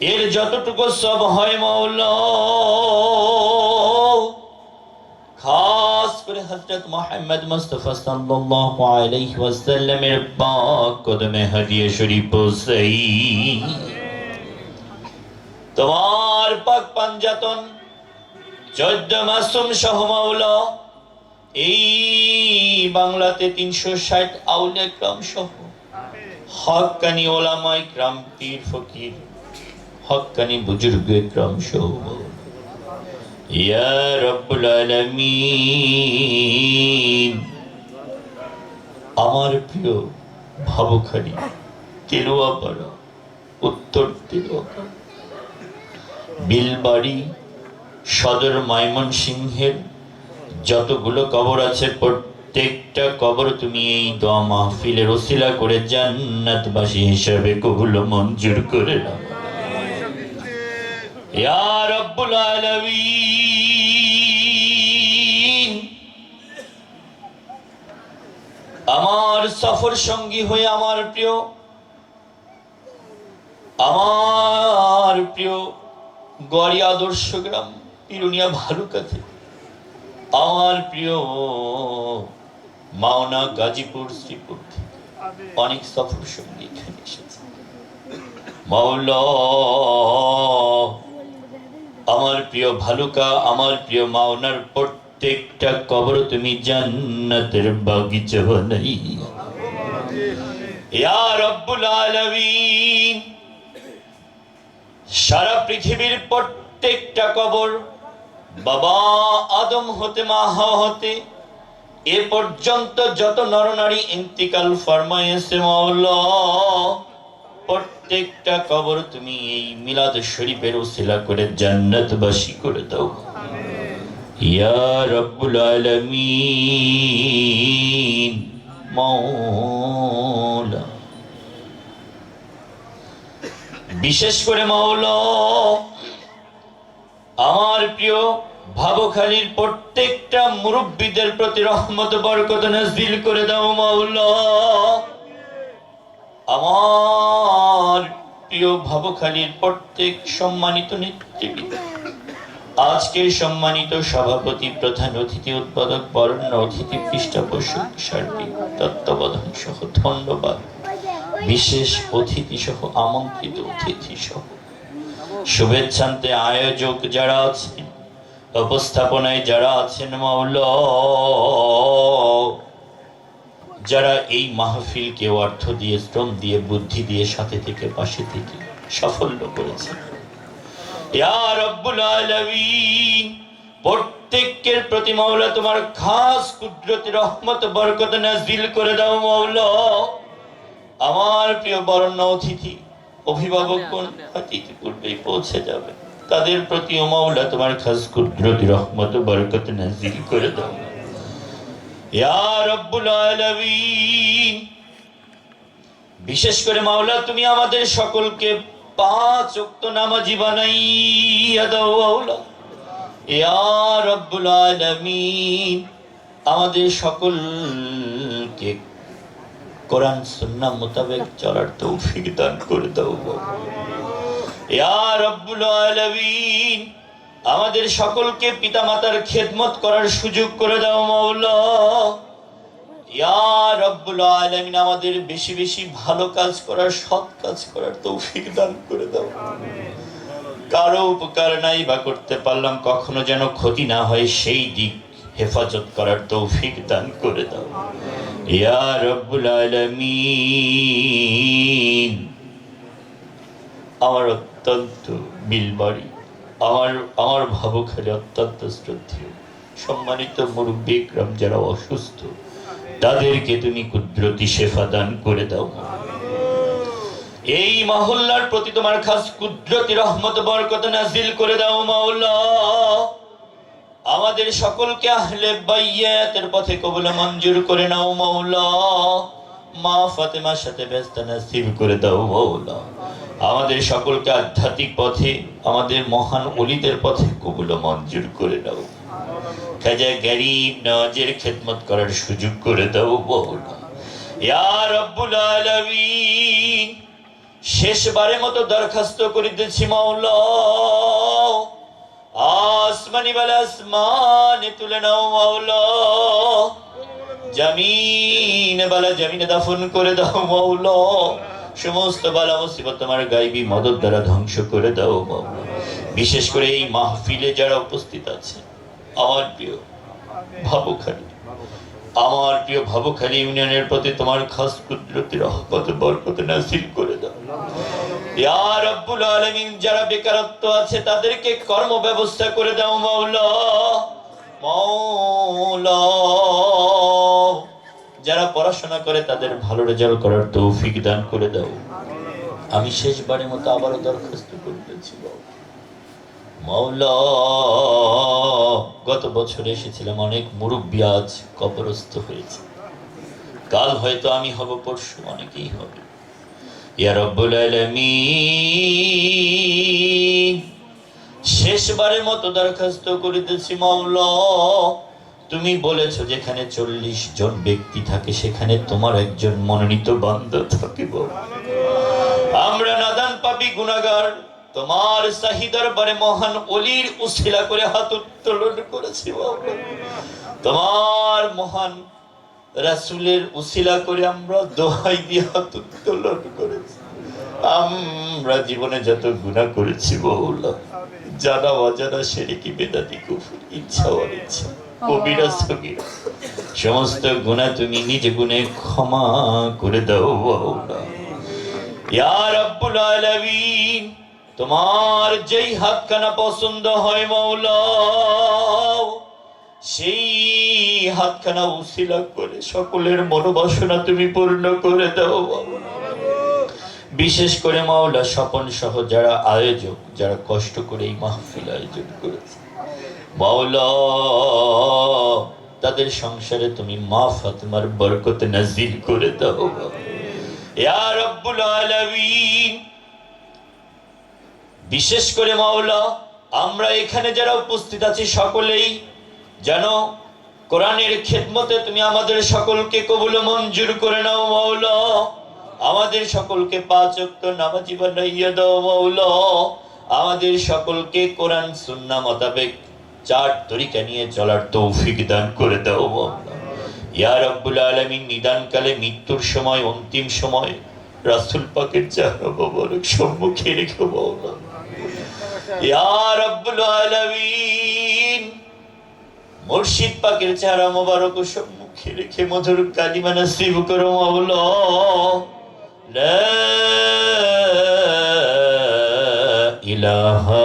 এর যতটুকু সব হয় মাওলা খাস করে হযরত মুহাম্মদ মুস্তাফা সাল্লাল্লাহু আলাইহি ওয়াসাল্লামের পাক কদমে হাদিয়ে শরীফ পৌঁছাই তোমার পাক পাঞ্জাতন, চোদ্দ মাসুম সহ মাওলা এই বাংলাতে তিনশো ষাট আউলে ক্রম সহ। হকানি ওলামাই ক্রাম পীর ফকির। হকানি বুজুর্গ ক্রম ইয়া রব্বুল আমার প্রিয় ভাবখানি তেলোয়াপাড়া উত্তর বিলবাড়ি, সদর ময়মনসিংহের যতগুলো কবর আছে, প্রত্যেকটা কবর তুমি এই দোয়া মাহফিলের ওসিলা করে জান্নাতবাসী হিসাবে কবুল মঞ্জুর করে নাও। আমার সফর সঙ্গী হয়ে আমার প্রিয় আমার প্রিয় গড়ি আদর্শ গ্রাম পিরুনিয়া ভালুকাতে আমার প্রিয় মাওনা গাজীপুর শ্রীপুর অনেক সফর সঙ্গী এখানে এসেছে। মাওলা প্রিয় ভালুকা, আমার প্রিয় মাওনার প্রত্যেকটা কবর তুমি জান্নাতের বাগিচা বানাই। সারা পৃথিবীর প্রত্যেকটা কবর বাবা আদম হতে, মা হতে, এ পর্যন্ত যত নরনারী ইন্তিকাল ফরমায়েছে মাওলা প্রত্যেকটা কবর তুমি এই মিলাদ শরীফের ওসিলা করে জান্নাতবাসী করে দাও। ইয়া রব্বুল আলামিন মাওলা। বিশেষ করে মাওলা আমার প্রিয় ভাবখালীর প্রত্যেকটা মুরব্বীদের প্রতি রহমত বরকত নাজিল করে দাও মাওলা। আমার প্রিয় ভাবখালীর প্রত্যেক সম্মানিত নেতৃবৃন্দ। আজকে সম্মানিত সভাপতি, প্রধান অতিথি, উৎপাদক, বরণ্য অতিথি, পৃষ্ঠপোষক, সার্বিক তত্ত্বাবধান সহ ধন্যবাদ। বিশেষ অতিথি সহ, আমন্ত্রিত অতিথি সহ। শুভেচ্ছান্তে আয়োজক যারা আছেন, উপস্থাপনায় যারা আছেন মাওলা যারা এই মাহফিলকে অর্থ দিয়ে শ্রম দিয়ে বুদ্ধি দিয়ে সাথে থেকে পাশে থেকে সাফল্য করেছে। প্রত্যেকের প্রতি মাওলা তোমার খাস কুদরতি রহমত বরকত নাজিল করে দাও মাওলা। আমার প্রিয় বরণ্য অতিথি অভিভাবকগণ অতিথি পূর্বেই পৌঁছে যাবে। তাদের প্রতি ও মাওলা তোমার খাস কুদরতি রহমত বরকত নাজিল করে দাও। বিশেষ করে মাওলা, তুমি আমাদের সকলকে পাঁচ উক্ত নামাজি বানাইয়া দাও আলামিন। আমাদের সকলকে কোরআন, সুন্নাহ মোতাবেক চলার তৌফিক দান করে দাও। ইয়া রব্বুল আলামিন। আমাদের সকলকে পিতামাতার খেদমত করার সুযোগ করে দাও মাওলা ইয়া আমাদের বেশি বেশি ভালো কাজ করার, সৎ কাজ করার তৌফিক দান করে দাও। কারও উপকার নাই বা করতে পারলাম, কখনো যেন ক্ষতি না হয়, সেই দিক হেফাজত করার তৌফিক দান করে দাও। ইয়া রব্বুল আমার অত্যন্ত বিলবাড়ি। আমার আমার ভাবখালী অত্যন্ত শ্রদ্ধেয়। সম্মানিত মুরব্বী গ্রাম যারা অসুস্থ তাদেরকে তুমি কুদরতি শেফা দান করে দাও। এই মহল্লার প্রতি তোমার খাস কুদরতি রহমত বরকত নাজিল করে দাও মাওলা। আমাদের সকলকে আহলে বাইয়াতের পথে কবুল মঞ্জুর করে নাও মাওলা। মা ফাতেমার সাথে ব্যস্ত নাসিব করে দাও মাওলা। আমাদের সকলকে আধ্যাত্মিক পথে, আমাদের মহান অলিদের পথে কবুল মঞ্জুর করে দাও। খাজা গরিব নওয়াজের খেদমত করার সুযোগ করে দাও আলামিন, শেষবারের মতো দরখাস্ত করিতেছি মাওলা। আসমানি বালা আসমানে তুলে নাও মাওলা। জমিন বালা জমিনে দাফন করে দাও মাওলা। সমস্ত বালা মুসিবত তোমার গাইবী মদত দ্বারা ধ্বংস করে দাও বিশেষ করে এই মাহফিলে যারা উপস্থিত আছে, আমার প্রিয় ভাবুখালী। আমার প্রিয় ভাবুখালী ইউনিয়নের প্রতি তোমার খাস কুদরতি রহমত, বরকত নাসিল করে দাও। ইয়া রব্বুল আলামিন, যারা বেকারত্ব আছে, তাদেরকে কর্ম ব্যবস্থা করে দাও, মাওলা। মাওলা। যারা পড়াশোনা করে তাদের ভালো রেজাল্ট করার তৌফিক দান করে দাও। আমি শেষবারের মতো আবারও দরখাস্ত করতেছি গত বছর এসেছিলাম, অনেক মুরব্বী আজ কবরস্থ হয়েছে। কাল হয়তো আমি হব, পরশু অনেকেই হবে। শেষবারের মতো দরখাস্ত করিতেছি মাওলা। তুমি বলেছ যেখানে চল্লিশ জন ব্যক্তি থাকে, সেখানে তোমার একজন মনোনীত বান্ধব থাকে বাবা আমরা নাদান পাপি গুনাগার তোমার চাহিদার পরে মহান অলির উশিলা করে হাত উত্তোলন করেছি তোমার মহান রাসুলের উশিলা করে আমরা দোহাই দিয়ে হাত উত্তোলন করেছি। আমরা জীবনে যত গুণা করেছি বহুলা জানা অজানা সেরে কি বেদাতি কুফুর, ইচ্ছা অনিচ্ছা। সমস্ত গুণা তুমি নিজ গুণে ক্ষমা করে দাও তোমার যেই হাতখানা পছন্দ হয় মাওলা সেই হাতখানা উশিলা করে সকলের মনোবাসনা তুমি পূর্ণ করে দাও। বিশেষ করে মাওলা স্বপন সহ যারা আয়োজক যারা কষ্ট করে এই মাহফিল আয়োজন করেছে। মাওলা তাদের সংসারে তুমি মা ফাতেমার বরকত নাজিল করে দাও। ইয়া রব্বুল আলামিন। বিশেষ করে মাওলা আমরা এখানে যারা উপস্থিত আছি সকলেই যেন কোরআনের খেদমতে তুমি আমাদের সকলকে কবুল মঞ্জুর করে নাও মাওলা। আমাদের সকলকে পাঁচ ওয়াক্ত নামাজি বানাইয়া দাও মাওলা। আমাদের সকলকে কোরআন সুন্না মোতাবেক চার তরিকা নিয়ে চলার তৌফিক দান করে দাও ইয়া রব্বুল আলামিন, নিদানকালে মৃত্যুর সময়, অন্তিম সময় রাসূল পাকের চেহারা সম্মুখে রেখে মাওলা ইয়া রব্বুল আলামিন, মুর্শিদ পাকের চেহারা মোবারক সম্মুখে রেখে মধুর কালিমা নসিব করো মাওলা লা ইলাহা